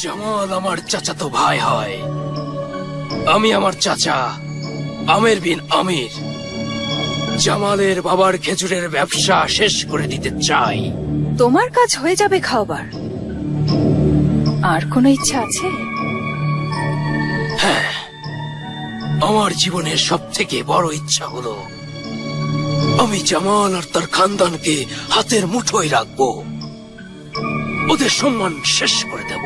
জামাল আমার চাচাতো ভাই হয়। আমি আমার চাচা আমের বিন আমির। জামালের বাবার খেজুরের ব্যবসা শেষ করে দিতে চাই। তোমার কাজ হয়ে যাবে খাওয়াবার আর কোনো ইচ্ছা আছে? হ্যাঁ আমার জীবনের সব থেকে বড় ইচ্ছা হলো আমি জামাল আর তার খানদানকে হাতের মুঠোয় রাখব। ওদের সম্মান শেষ করে দেব।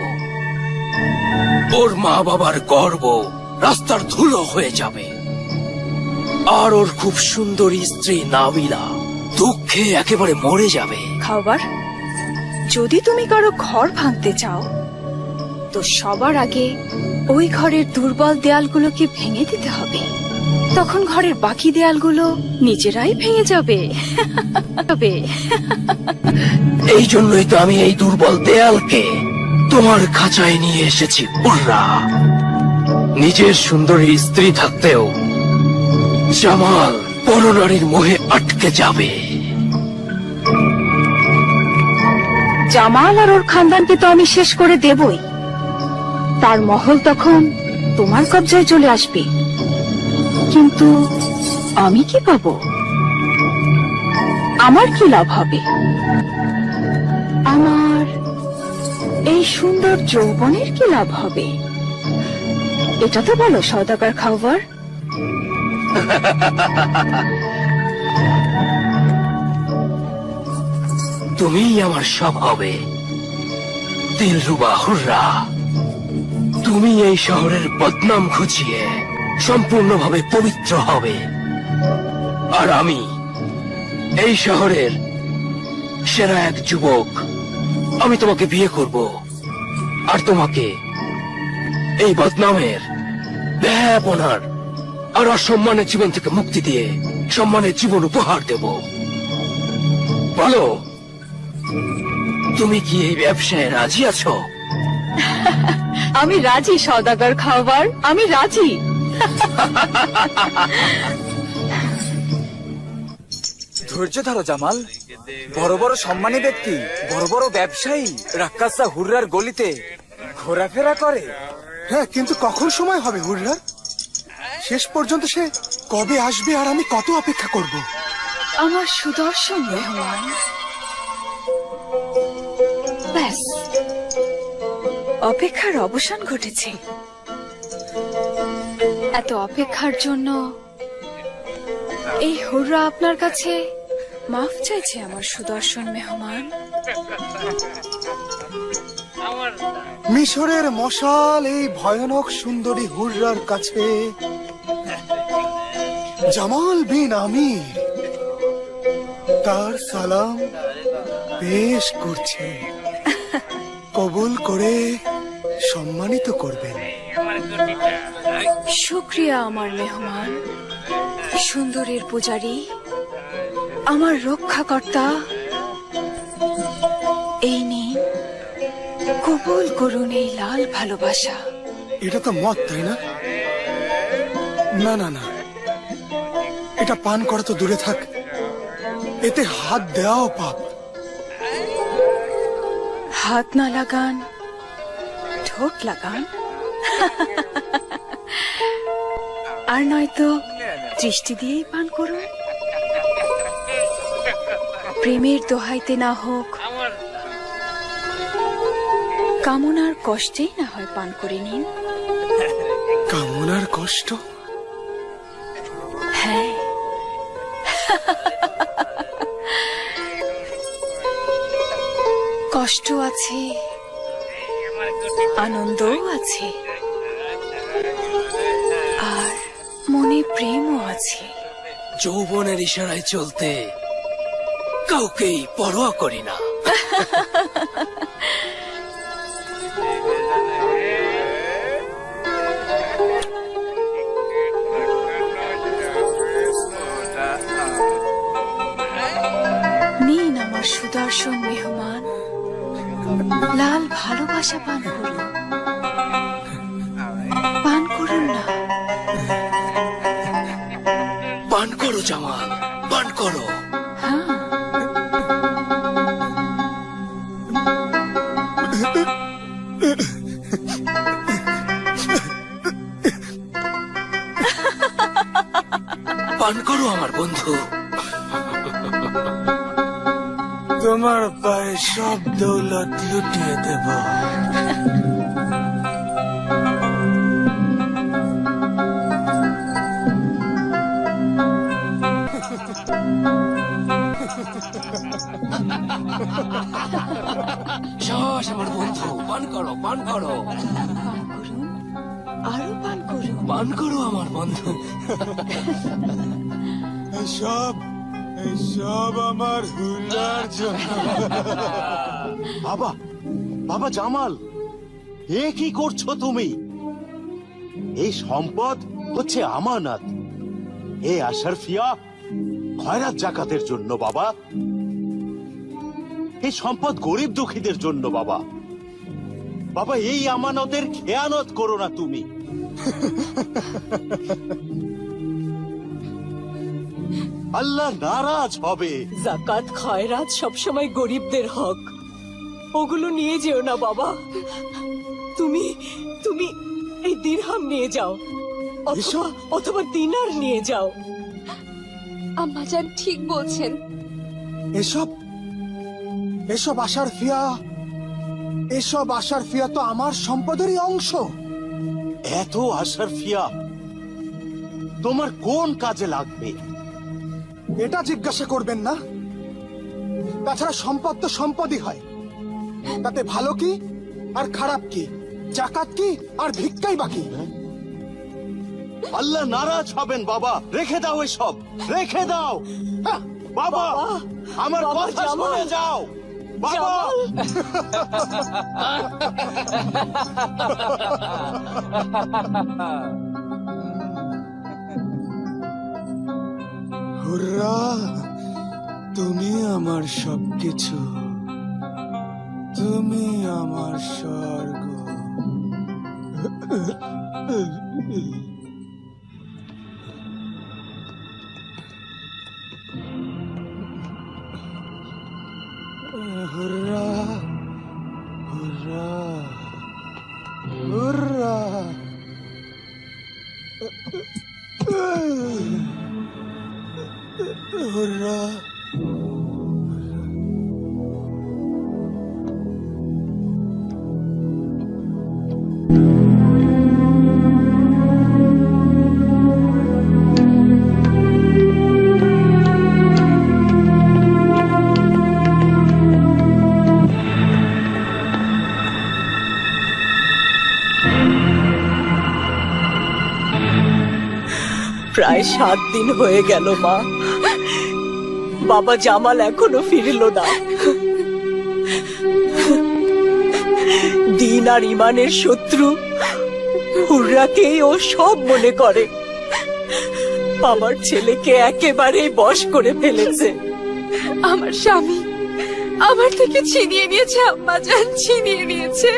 ওর মা বাবার গর্ব রাস্তার ধুলো হয়ে যাবে। আর ওর খুব সুন্দরী স্ত্রী নাবিলা দুঃখে একেবারে মরে যাবে। খাবার যদি তুমি কারও ঘর ভাঙতে চাও তো সবার আগে ওই ঘরের দুর্বল দেয়ালগুলোকে ভেঙে দিতে হবে। তখন ঘরের বাকি দেয়ালগুলো নিজেরাই ভেঙে যাবে। যাবে। এই জন্যই তো আমি এই দুর্বল দেয়ালকে তোমার খাঁচায় নিয়ে এসেছি উর্রা নিজের সুন্দরী স্ত্রী থাকতেও জামাল পরনারীর মোহে আটকে যাবে। জামাল আর ওর খানদানকে তো আমি শেষ করে দেবই। তার মহল তখন তোমার কবজায় চলে আসবে। কিন্তু আমি কি পাবো? আমার কি লাভ হবে? আমার এই সুন্দর যৌবনের কি লাভ হবে? এটা তো বলো সৌদাগর খাওয়ার। তুমিই আমার সব হবে। দিলরুবা হুররা। তুমি এই শহরের বদনাম ঘুচিয়ে সম্পূর্ণভাবে পবিত্র হবে। আর আমি এই শহরের সেরা এক যুবক আমি তোমাকে বিয়ে করব। আর তোমাকে এই বদনামের ব্যয়াপনার আর অসম্মানের জীবন থেকে মুক্তি দিয়ে সম্মানের জীবন উপহার দেব। বলো তুমি কি এই ব্যবসায় রাজি আছো? আমি রাজি সৌদাগর খাওয়ার। আমি রাজি। ধৈর্য ধরো জামাল। বড় বড় সম্মানী ব্যক্তি বড় বড় ব্যবসায়ী রাক্কাসা হুররার গলিতে ঘোরাফেরা করে। হ্যাঁ কিন্তু কখন সময় হবে হুররার শেষ পর্যন্ত সে কবে আসবে আর আমি কত অপেক্ষা করব? আমার সুদর্শন মেহমান। ব্যাস অপেক্ষার অবসান ঘটেছে। এত অপেক্ষার জন্য এই হুররা আপনার কাছে মাফ চাইছে আমার সুদর্শন মেহমান। মিশরের মশাল এই ভয়ানক সুন্দরী হুররার কাছে। জামাল বিন আমির তার সালাম পেশ করছে। কবুল করে সম্মানিত করবেন। শুক্রিয়া আমার মেহমান। সুন্দরের পূজারী আমার রক্ষাকর্তা এই নিন কবুল করুন এই লাল ভালোবাসা। এটা তো মত তাই না? না না না। এটা পান করা তো দূরে থাক। এতে হাত দেওয়াও পাপ। হাত না লাগান ঠোঁট লাগান। আর নয়তো দৃষ্টি দিয়েই পান করুন। প্রেমের দোহাইতে না হোক কামনার কষ্টেই না হয় পান করে নিন। কামনার কষ্ট? হ্যাঁ। কষ্ট আছে আনন্দও আছে আর মনে প্রেমও আছে। যৌবনের ইশারায় চলতে কাউকেই পরোয়া করি না। নিন আমার সুদর্শন মেহমান। লাল ভালোবাসা পান করুন। পান করুন না। পান করো জামাল পান করো। বন্ধু। তোমার পায়ে সব দৌলত লুটিয়ে দেব। সাহস আমার বন্ধু পান করো পান করো। আরও পান করুন। পান করো আমার বন্ধু। সব সব আমার জন্য। বাবা বাবা জামাল, এ কি করছ তুমি? এই সম্পদ হচ্ছে আমানত। এ আশারফিয়া, খয়রাত জাকাতের জন্য বাবা। এই সম্পদ গরিব দুঃখীদের জন্য বাবা। বাবা, এই আমানতের খেয়ানত করো না তুমি। আল্লাহ নারাজ হবে। জাকাত খয়রাত সবসময় গরিবদের হক। ওগুলো নিয়ে যেও না বাবা। তুমি তুমি এই দিরহাম নিয়ে যাও। অথবা অথবা দিনার নিয়ে যাও। আম্মাজান ঠিক বলছেন। এসব এসব আশার ফিয়া এসব আশার ফিয়া তো আমার সম্পদেরই অংশ। এত আশার ফিয়া তোমার কোন কাজে লাগবে? এটা জিজ্ঞাসা করবেন না। তাছাড়া সম্পদ তো সম্পদই হয়। তাতে ভালো কি আর খারাপ কি? জাকাত কি আর ভিক্ষাই বাকি আল্লাহ নারাজ হবেন বাবা। রেখে দাও সব রেখে দাও। হ্যাঁ, বাবা আমার কথা। শুনে যাও। বাবা। জামাল। হুররা তুমি আমার সবকিছু। তুমি আমার স্বর্গ। সাত দিন হয়ে গেল মা। বাবা জামাল এখনও ফিরল না। দিন আর ইমানের শত্রু হুর্রাকেই ও সব মনে করে। আমার ছেলেকে একেবারে বশ করে ফেলেছে। আমার স্বামী আমার থেকে ছিনিয়ে নিয়েছে আম্মাজান ছিনিয়ে নিয়েছে।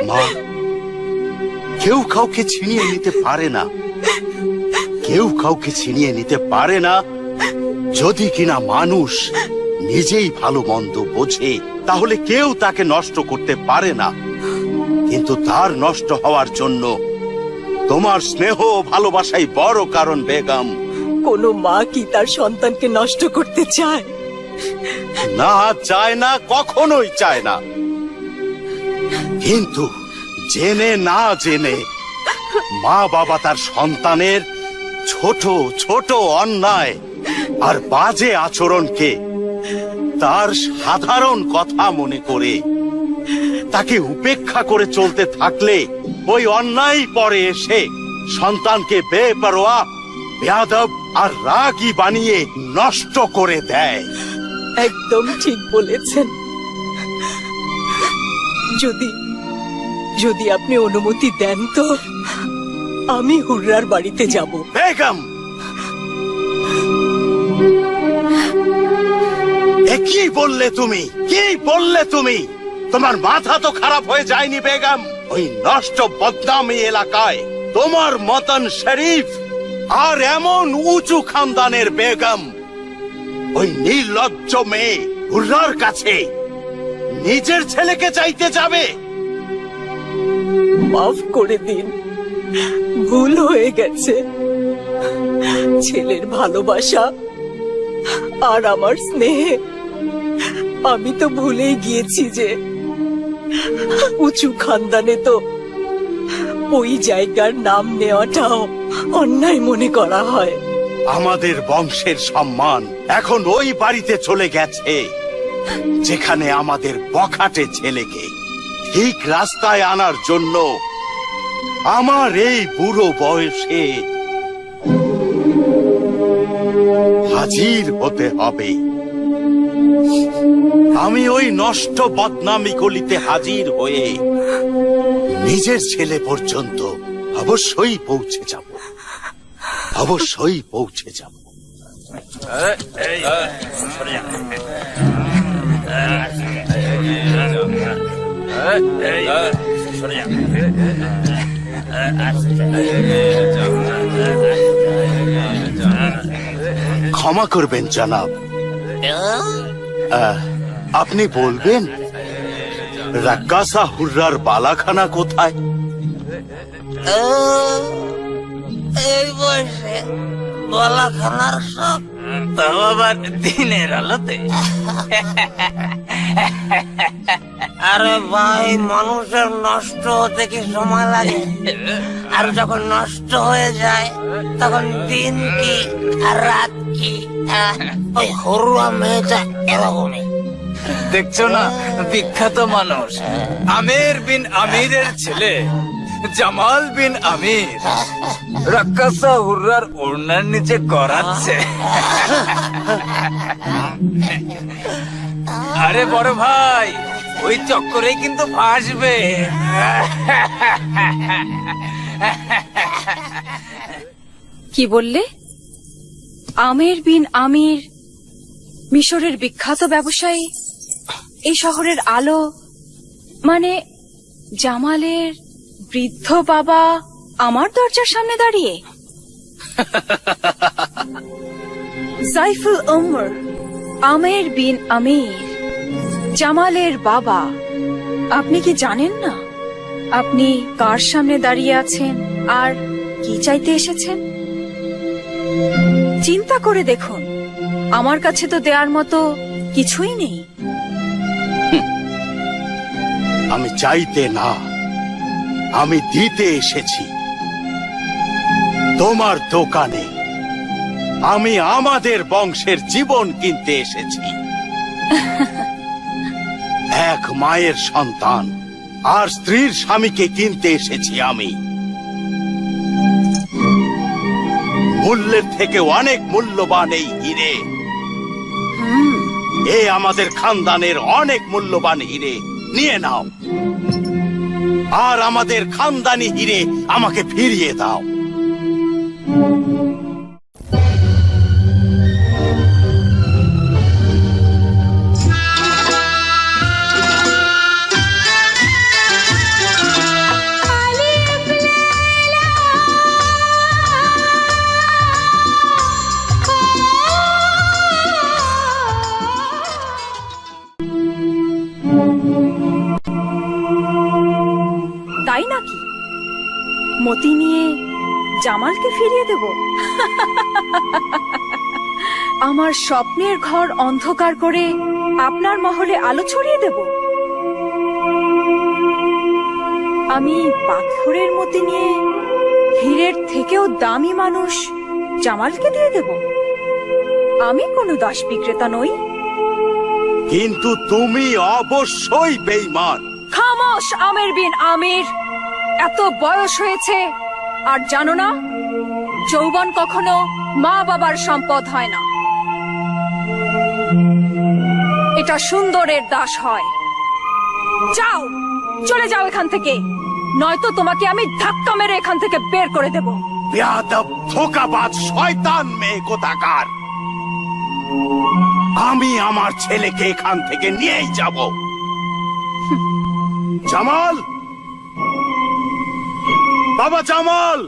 কেউ কাউকে ছিনিয়ে নিতে পারে না। কেউ কাউকে ছিনিয়ে নিতে পারে না। যদি কিনা মানুষ নিজেই ভালো মন্দ বোঝে তাহলে কেউ তাকে নষ্ট করতে পারে না। কিন্তু তার নষ্ট হওয়ার জন্য তোমার স্নেহ ভালোবাসাই বড় কারণ বেগম। কোনো মা কি তার সন্তানকে নষ্ট করতে চায়? না চায় না কখনোই চায় না। কিন্তু জেনে না জেনে মা বাবা তার সন্তানের ছোট ছোট অন্যায়। আর বাজে আচরণকে তার সাধারণ কথা মনে করে। তাকে উপেক্ষা করে চলতে থাকলে ওই অন্যায় পরে এসে সন্তানকে বেপরোয়া, বেয়াদব আর রাগী বানিয়ে নষ্ট করে দেয়। একদম ঠিক বলেছেন। যদি যদি আপনি অনুমতি দেন তো। আমি হুর্রার বাড়িতে যাব। বেগম এ কি বললে তুমি? কি বললে তুমি? তোমার মাথা তো খারাপ হয়ে যায়নি বেগম। ওই নষ্ট বদনামি এলাকায় তোমার মতন শরীফ আর এমন উঁচু খানদানের বেগম। ওই নির্লজ্জ মেয়ে হুর্রার কাছে নিজের ছেলেকে চাইতে যাবে। মাফ করে দিন। ভুল হয়ে গেছে। ছেলের ভালোবাসা আর আমার স্নেহে। আমি তো ভুলেই গিয়েছি যে উঁচু খানদানে তো ওই জায়গার নাম নেওয়াটাও অন্যায় মনে করা হয়। আমাদের বংশের সম্মান এখন ওই বাড়িতে চলে গেছে, যেখানে আমাদের বখাটে ছেলেকে ঠিক রাস্তায় আনার জন্য আমার এই বুড়ো বয়সে হাজির হতে হবে আমি ওই নষ্ট বদনামি গলিতে হাজির হয়ে নিজের ছেলে পর্যন্ত অবশ্যই পৌঁছে যাব অবশ্যই পৌঁছে যাব ক্ষমা করবেন জনাব। আপনি বলবেন রাক্কাসা হুর্রার বালাখানা কোথায়? গলা সব তাও আবার দিনের আলোতে? আরে ভাই মানুষের নষ্ট হতে কি সময় লাগে? আর যখন নষ্ট হয়ে যায় তখন দিন কি আর রাত কি? ওই হরুয়া মেয়েটা এরকমই। দেখছ না? বিখ্যাত মানুষ। আমির বিন আমিরের ছেলে। জামাল বিন আমির। রাক্কাসা হুর্রার ওড়নার নিচে করাচ্ছে আরে বড় ভাই, ওই চক্করেই কিন্তু ফাঁসবে। কি বললে? আমের বিন আমির, মিশরের বিখ্যাত ব্যবসায়ী, এই শহরের আলো মানে জামালের বৃদ্ধ বাবা আমার দরজার সামনে দাঁড়িয়ে। সাইফুল ওমর আমের বিন আমির জামালের বাবা। আপনি কি জানেন না? আপনি কার সামনে দাঁড়িয়ে আছেন? আর কি চাইতে এসেছেন? চিন্তা করে দেখুন। আমার কাছে তো দেওয়ার মতো কিছুই নেই। আমি চাইতে না। আমি দিতে এসেছি। তোমার দোকানে আমি আমাদের বংশের জীবন কিনতে এসেছি। এক মায়ের সন্তান আর স্ত্রীর স্বামীকে কিনতে এসেছি আমি। মূল্যের থেকে অনেক মূল্যবান এই হিরে। এ আমাদের খানদানের অনেক মূল্যবান হিরে। নিয়ে নাও। আর আমাদের খানদানি হিরে আমাকে ফিরিয়ে দাও। তাই নাকি? মতি নিয়ে জামালকে ফিরিয়ে দেব? আমার স্বপ্নের ঘর অন্ধকার করে আপনার মহলে আলো ছড়িয়ে দেব? আমি পাথরের মতি নিয়ে হীরের থেকেও দামি মানুষ জামালকে দিয়ে দেব। আমি কোনো দাস বিক্রেতা নই। কিন্তু তুমি অবশ্যই বেইমান খামোশ আমির বিন আমির। এত বয়স হয়েছে আর জানো না যৌবন কখনো মা বাবার সম্পদ হয় না। এটা সুন্দরের দাস হয়। যাও চলে যাও এখান থেকে। নয়তো তোমাকে আমি ধাক্কা মেরে এখান থেকে বের করে দেব। বেয়াদব ধোকাবাজ শয়তান মেয়ে কোথাকার? আমি আমার ছেলেকে এখান থেকে নিয়েই যাব। জামাল! বাবা জামাল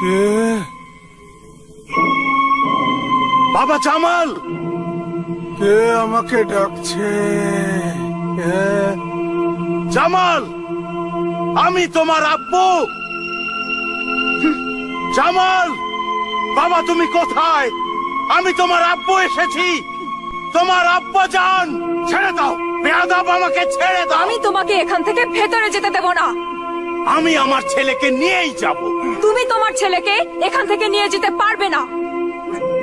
কে? বাবা জামাল কে আমাকে ডাকছে? কে? জামাল আমি তোমার আব্বু! জামাল বাবা তুমি কোথায়? আমি তোমার আব্বু এসেছি! তোমার আব্বা যান ছেড়ে দাও! বেয়াদব আমাকে ছেড়ে দাও। আমি তোমাকে এখান থেকে ভেতরে যেতে দেব না। আমি আমার ছেলেকে নিয়েই যাব। তুমি তোমার ছেলেকে এখান থেকে নিয়ে যেতে পারবে না।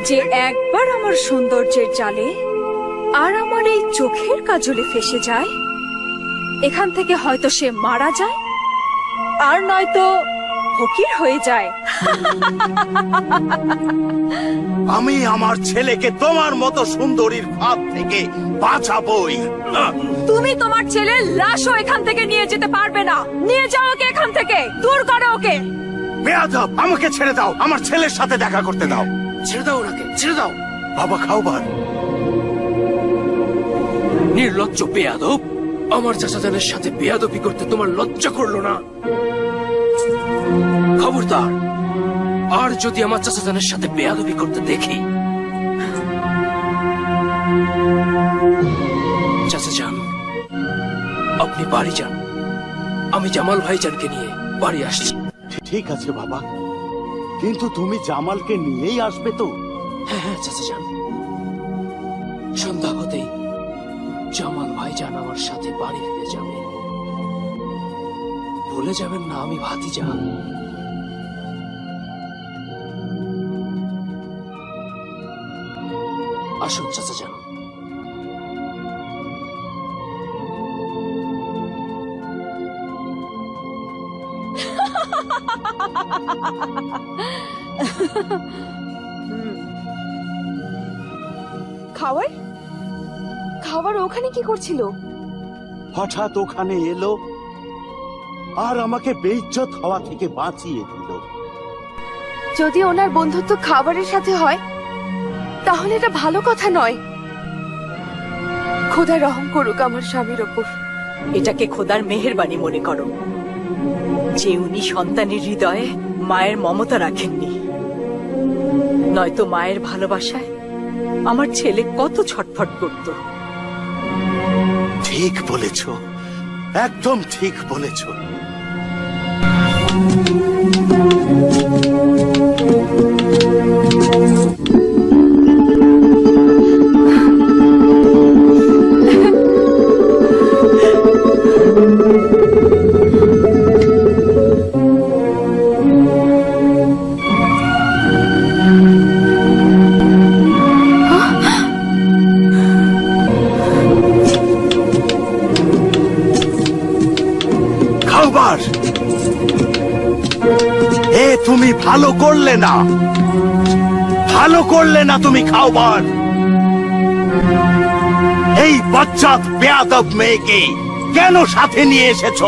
যে একবার আমার সৌন্দর্যের জালে আর আমার এই চোখের কাজলে ফেসে যায় এখান থেকে হয়তো সে মারা যায় আর নয়তো ফকির হয়ে যায়। আমি আমার ছেলেকে তোমার মতো সুন্দরীর ভাব থেকে বাঁচাবই। তুমি তোমার ছেলের লাশও এখান থেকে নিয়ে যেতে পারবে না। নিয়ে যাও ওকে এখান থেকে। দূর করো ওকে। বেয়াদব আমাকে ছেড়ে দাও। আমার ছেলের সাথে দেখা করতে দাও। ছেড়ে দাও ওনাকে ছেড়ে দাও। বাবা খাওবার নির্লজ্জ বেয়াদব আমার চাচাজানের সাথে বেয়াদবি করতে তোমার লজ্জা করল না। খবরদার আর যদি আমার চাচাজানের সাথে বেয়াদবি করতে দেখি? আপনি বাড়ি যান। আমি জামাল ভাইজানকে নিয়ে বাড়ি আসছি। ঠিক আছে বাবা কিন্তু তুমি জামালকে নিয়েই আসবে তো। হ্যাঁ হ্যাঁ চাচা যান সন্ধ্যা হতেই জামাল ভাইজান আমার সাথে বাড়ি ফিরে যাবে। ভুলে যাবেন না আমি ভাতিজা। আসুন চাচা যান। খাবার খাবার ওখানে কি করছিল? হঠাৎ ওখানে এলো আর আমাকে বেইজ্জত হওয়া থেকে বাঁচিয়ে দিল। যদি ওনার বন্ধুত্ব খাবারের সাথে হয় তাহলে এটা ভালো কথা নয়। খোদা রহম করুক আমার স্বামীর ওপর। এটাকে খোদার মেহেরবানি মনে করো। যে উনি সন্তানের হৃদয়ে মায়ের মমতা রাখেননি। নয়তো মায়ের ভালোবাসায় আমার ছেলে কত ছটফট করত। ঠিক বলেছ। একদম ঠিক বলেছ। করলে না তুমি খাওবার এই বচ্চাত বেয়াদব মেয়েকে কেন সাথে নিয়ে এসেছ?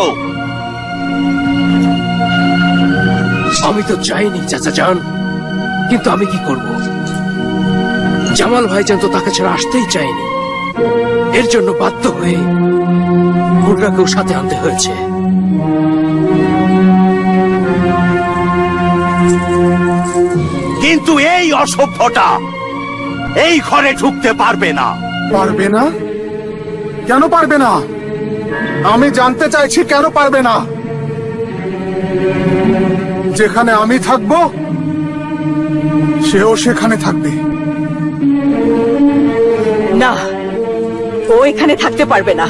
আমি তো চাইনি, চাচা যান কিন্তু আমি কি করব? জামাল ভাইজান তো তাকে ছাড়া আসতেই চাইনি এর জন্য বাধ্য হয়ে হুররাকেও সাথে আনতে হয়েছে। কিন্তু এই অসভ্যটা এই ঘরে ঢুকতে পারবে না। পারবে না? কেন পারবে না? আমি জানতে চাইছি কেন পারবে না? যেখানে আমি থাকব সেও সেখানে থাকবে। না ও এখানে থাকতে পারবে না।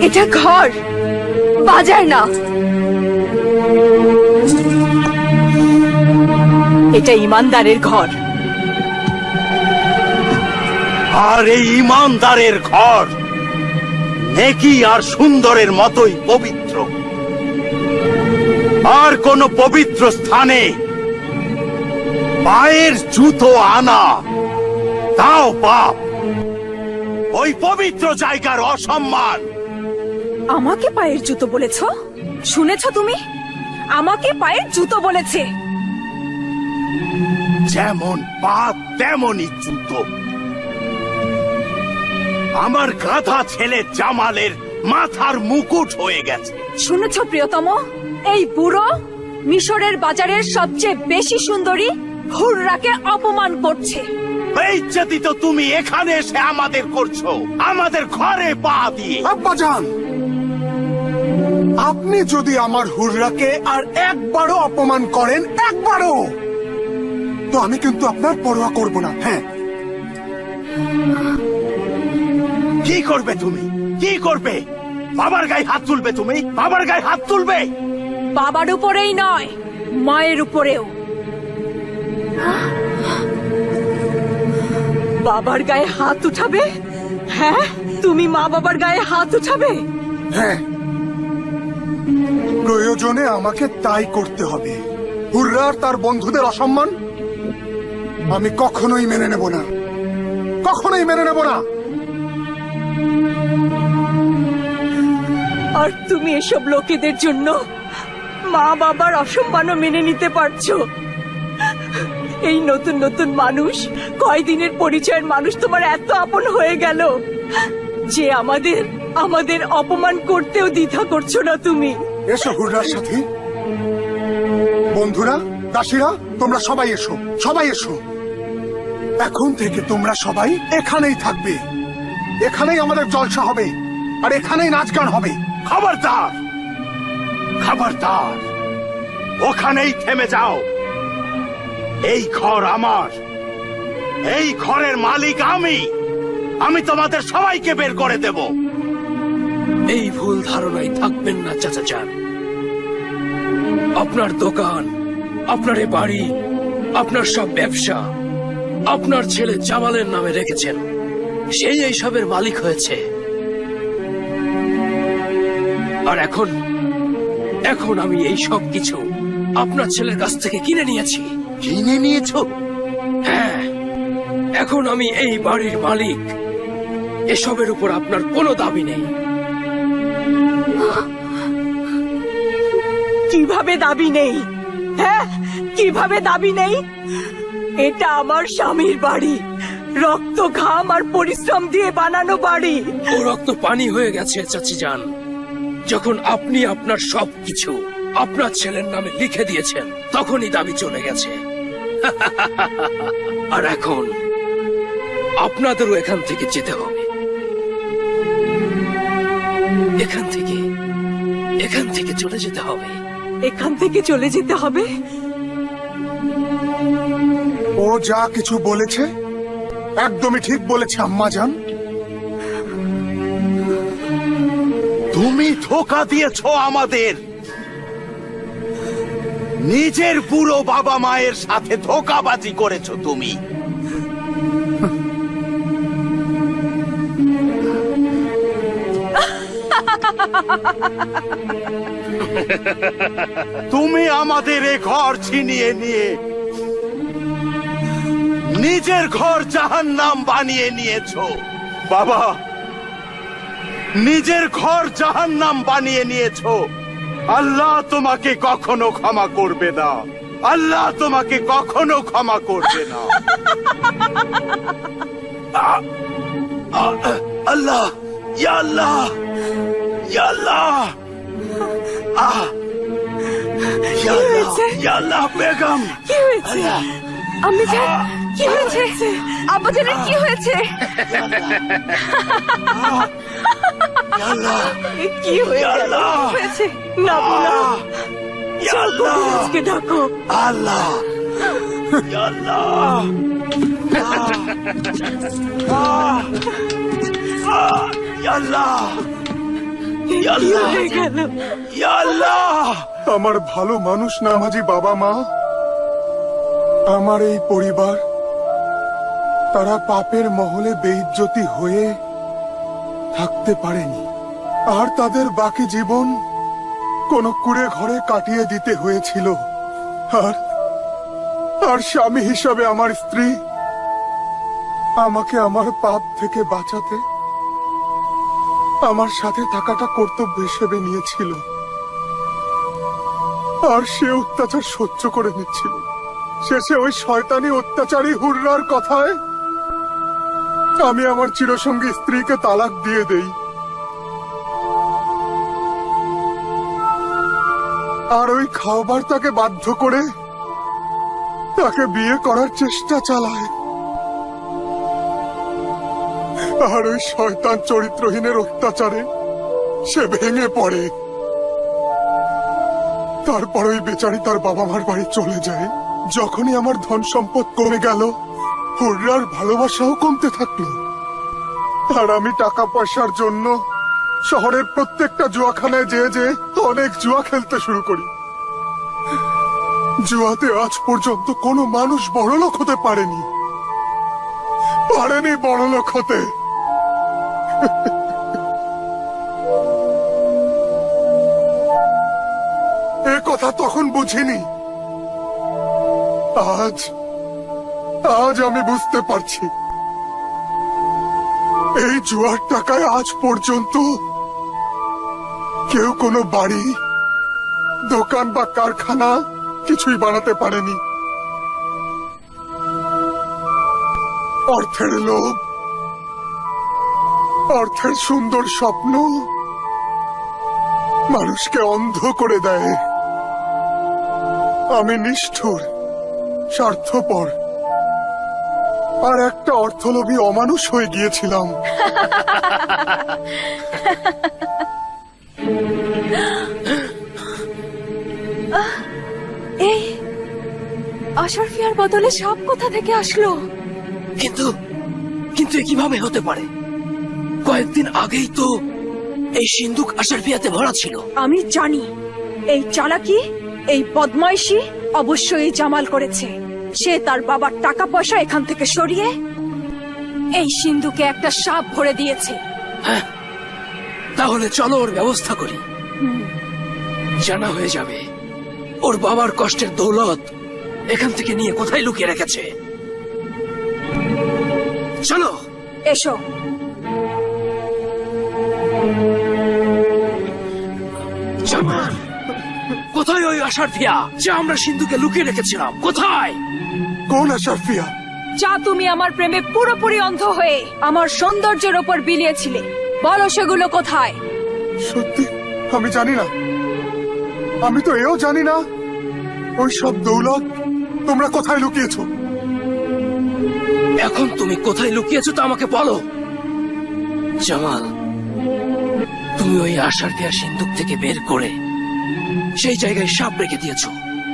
এটা ঘর বাজার না। এটা ইমানদারের ঘর। আর এই ইমানদারের ঘর নেকি আর সুন্দরের মতোই পবিত্র। আর কোন পবিত্র স্থানে পায়ের জুতো আনা তাও পাপ। ওই পবিত্র জায়গার অসম্মান। আমাকে পায়ের জুতো বলেছ? শুনেছ তুমি? আমাকে পায়ের জুতো বলেছে। যেমন পাপ তেমনই জুতো। আমার গাধা ছেলে জামালের মাথার মুকুট হয়ে গেছে। শুনেছ প্রিয়তম? এই বুড়ো মিশরের বাজারের সবচেয়ে বেশি সুন্দরী হুররাকে অপমান করছে। বেইজ্জতি তো তুমি এখানে এসে আমাদের করছ। আমাদের ঘরে পা দিয়ে। আব্বাজান আপনি যদি আমার হুররাকে আর একবারও অপমান করেন একবারও। তো আমি কিন্তু আপনার পরোয়া করব না হ্যাঁ। কি করবে তুমি? কি করবে? বাবার গায়ে হাত তুলবে তুমি? বাবার গায়ে হাত তুলবে? বাবার উপরেই নয় মায়ের উপরেও। বাবার গায়ে হাত উঠাবে? হ্যাঁ? তুমি মা বাবার গায়ে হাত উঠাবে? হ্যাঁ। প্রয়োজনে আমাকে তাই করতে হবে। হুররা তার বন্ধুদের অসম্মান? আমি কখনোই মেনে নেব না। কখনোই মেনে নেব না। আর তুমি এসব লোকেদের জন্য মা বাবার অসম্মানও মেনে নিতে পারছ। এই নতুন নতুন মানুষ কয়দিনের পরিচয়ের মানুষ তোমার এত আপন হয়ে গেল যে আমাদের আমাদের অপমান করতেও দ্বিধা করছ না তুমি। এসো হুররার সাথে। বন্ধুরা দাসীরা তোমরা সবাই এসো সবাই এসো। এখন থেকে তোমরা সবাই এখানেই থাকবে। এখানেই আমাদের জলসা হবে, আর এখানেই নাচ গান হবে। খবরদার! খবরদার! ওখানেই থেমে যাও। এই ঘর আমার। এই ঘরের মালিক আমি। আমি তোমাদের সবাইকে বের করে দেব। এই ভুল ধারণায় থাকবেন না চাচা যান আপনার দোকান, আপনার বাড়ি, আপনার সব ব্যবসা আপনার ছেলে জামালের নামে রেখেছেন। সেই এইসবের মালিক হয়েছে। আর এখন এখন আমি এই সব কিছু আপনার ছেলের কাছ থেকে কিনে নিয়েছি। কিনে নিয়েছো? হ্যাঁ এখন আমি এই বাড়ির মালিক। এসবের উপর আপনার কোনো দাবি নেই। কীভাবে দাবি নেই? হ্যাঁ কীভাবে দাবি নেই? এটা আমার স্বামীর বাড়ি। রক্ত ঘাম আর পরিশ্রম দিয়ে বানানো বাড়ি। ও রক্ত পানি হয়ে গেছে চাচি যান যখন আপনি আপনার সবকিছু আপনার ছেলের নামে লিখে দিয়েছেন তখনই দাবি চলে গেছে। আর এখন আপনাদেরও এখান থেকে যেতে হবে। এখান থেকে এখান থেকে চলে যেতে হবে। এখান থেকে চলে যেতে হবে? ও যা কিছু বলেছে একদমই ঠিক বলেছে আম্মা জান তুমি ধোকা দিয়েছ আমাদের। নিজের পুরো বাবা মায়ের সাথে ধোকাবাজি করেছ তুমি। তুমি আমাদের এ ঘর ছিনিয়ে নিয়ে নিজের ঘর জাহান নাম বানিয়ে নিয়েছো। বাবা নিজের ঘর জাহান নাম বানিয়ে নিয়েছো। আল্লাহ তোমাকে কখনো ক্ষমা করবে না। আল্লাহ তোমাকে কখনো ক্ষমা করবে না। আল্লাহ ইয়া আল্লাহ ইয়া আল্লাহ। আহ ইয়া আল্লাহ ইয়া আল্লাহ বেগম কি হয়েছে? আমি কি হয়েছে? আব্বাজানের কি হয়েছে? কি আল্লাহ! হয়েছে? না ইয়া কবিরাজকে ডাকো। আল্লাহ! ইয়া ইয়া হয়ে ইয়া আমার ভালো মানুষ নামাজি বাবা মা? আমার এই পরিবার তারা পাপের মহলে বেইজ্জতি হয়ে থাকতে পারেনি। আর তাদের বাকি জীবন কোন কুড়ে ঘরে কাটিয়ে দিতে হয়েছিল। আর আর স্বামী হিসাবে আমার স্ত্রী আমাকে আমার পাপ থেকে বাঁচাতে আমার সাথে থাকাটা কর্তব্য হিসেবে নিয়েছিল। আর সে অত্যাচার সহ্য করে নিচ্ছিল। শেষে ওই শয়তানি অত্যাচারী হুররার কথায় আমি আমার চিরসঙ্গী স্ত্রীকে তালাক দিয়ে দেই। আর ওই খাওয়াবার তাকে বাধ্য করে তাকে বিয়ে করার চেষ্টা চালায়। আর ওই শয়তান চরিত্রহীনের অত্যাচারে সে ভেঙে পড়ে। তারপর ওই বেচারি তার বাবা মার বাড়ি চলে যায়। যখনই আমার ধন সম্পদ কমে গেল হুর্রার ভালোবাসাও কমতে থাকল। আর আমি টাকা পয়সার জন্য শহরের প্রত্যেকটা জুয়াখানায় যেয়ে যে অনেক জুয়া খেলতে শুরু করি। জুয়াতে আজ পর্যন্ত কোনো মানুষ বড়লোক হতে পারেনি। পারেনি বড়লোক হতে। এ কথা তখন বুঝিনি। আজ আজ আমি বুঝতে পারছি। এই জুয়ার টাকায় আজ পর্যন্ত কেউ কোনো বাড়ি, দোকান বা কারখানা কিছুই বানাতে পারেনি। অর্থের লোভ, অর্থের সুন্দর স্বপ্ন মানুষকে অন্ধ করে দেয়। আমি নিষ্ঠুর, স্বার্থপর। আর একটা অর্থলোভী অমানুষ হয়ে গিয়েছিলাম। এই আশারফিয়ার বদলে সাপ কোথা থেকে আসলো। কিন্তু কিন্তু এ কীভাবে হতে পারে? কয়েকদিন আগেই তো এই সিন্ধুক আশারফিয়াতে ভরা ছিল। আমি জানি এই চালাকি এই বদমাইশি অবশ্যই জামাল করেছে। সে তার বাবার টাকা পয়সা এখান থেকে সরিয়ে এই সিন্ধুকে একটা সাপ ভরে দিয়েছে। হ্যাঁ তাহলে চলো ওর ব্যবস্থা করি। জানা হয়ে যাবে ওর বাবার কষ্টের দৌলত এখান থেকে নিয়ে কোথায় লুকিয়ে রেখেছে। চলো। এসো। কোথায় ওই আশার ফিয়া? যা আমরা সিন্ধুকে লুকিয়ে রেখেছিলাম। কোথায়? কোন আশারফিয়া যা তুমি আমার প্রেমে পুরোপুরি অন্ধ হয়ে আমার সৌন্দর্যের ওপর বিলিয়েছিলে। বলো সেগুলো কোথায়? সত্যি আমি জানি না। আমি তো এও জানি না। ওই সব দৌলত তোমরা কোথায় লুকিয়েছ? এখন তুমি কোথায় লুকিয়েছো তা আমাকে বলো। জামাল তুমি ওই আশার দেয়া সিন্ধুক থেকে বের করে সেই জায়গায় সাপ রেখে দিয়েছ।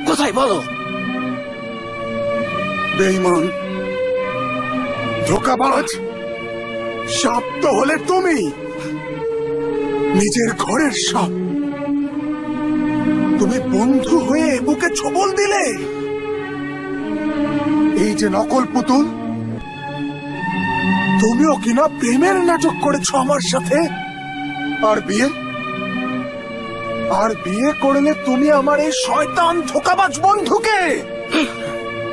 কোথায় বলো? বেইমান। ধোকাবাজ সাপ তো হলে তুমি নিজের ঘরের সাপ। তুমি বন্ধু হয়ে বুকে ছবল দিলে। এই যে নকল পুতুল, তুমিও কিনা প্রেমের নাটক করেছ আমার সাথে? আর বিয়ে? আর বিয়ে করলে তুমি আমার এই শয়তান ধোকাবাজ বন্ধুকে?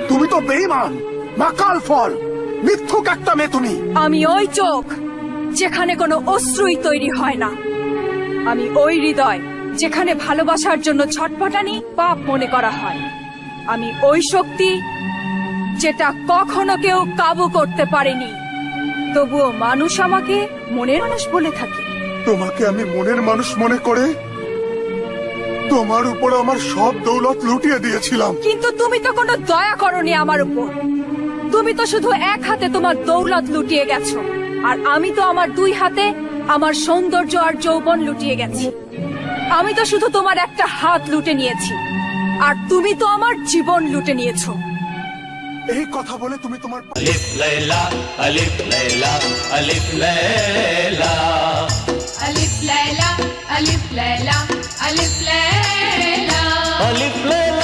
তুমি তো বেইমান মাকাল ফল মিথ্যুক একটা মেয়ে তুমি। আমি ওই চোখ যেখানে কোনো অশ্রুই তৈরি হয় না। আমি ওই হৃদয় যেখানে ভালোবাসার জন্য ছটপটানি পাপ মনে করা হয়। আমি ওই শক্তি যেটা কখনো কেউ কাবু করতে পারেনি। তবুও মানুষ আমাকে মনের মানুষ বলে থাকে। তোমাকে আমি মনের মানুষ মনে করে তোমার উপর আমার সব দৌলত লুটিয়ে দিয়েছিলাম। কিন্তু তুমি তো কোনো দয়া করনি আমার উপর। তুমি তো শুধু এক হাতে তোমার দৌলত লুটিয়ে গেছো। আর আমি তো আমার দুই হাতে আমার সৌন্দর্য আর যৌবন লুটিয়ে গেছি। আমি তো শুধু তোমার একটা হাত লুটে নিয়েছি। আর তুমি তো আমার জীবন লুটে নিয়েছো। এই কথা বলে তুমি তোমার আলিফ লাইলা আলিফ লাইলা আলিফ লাইলা। ألف ليلى ألف ليلى ألف ليلى ألف ليلى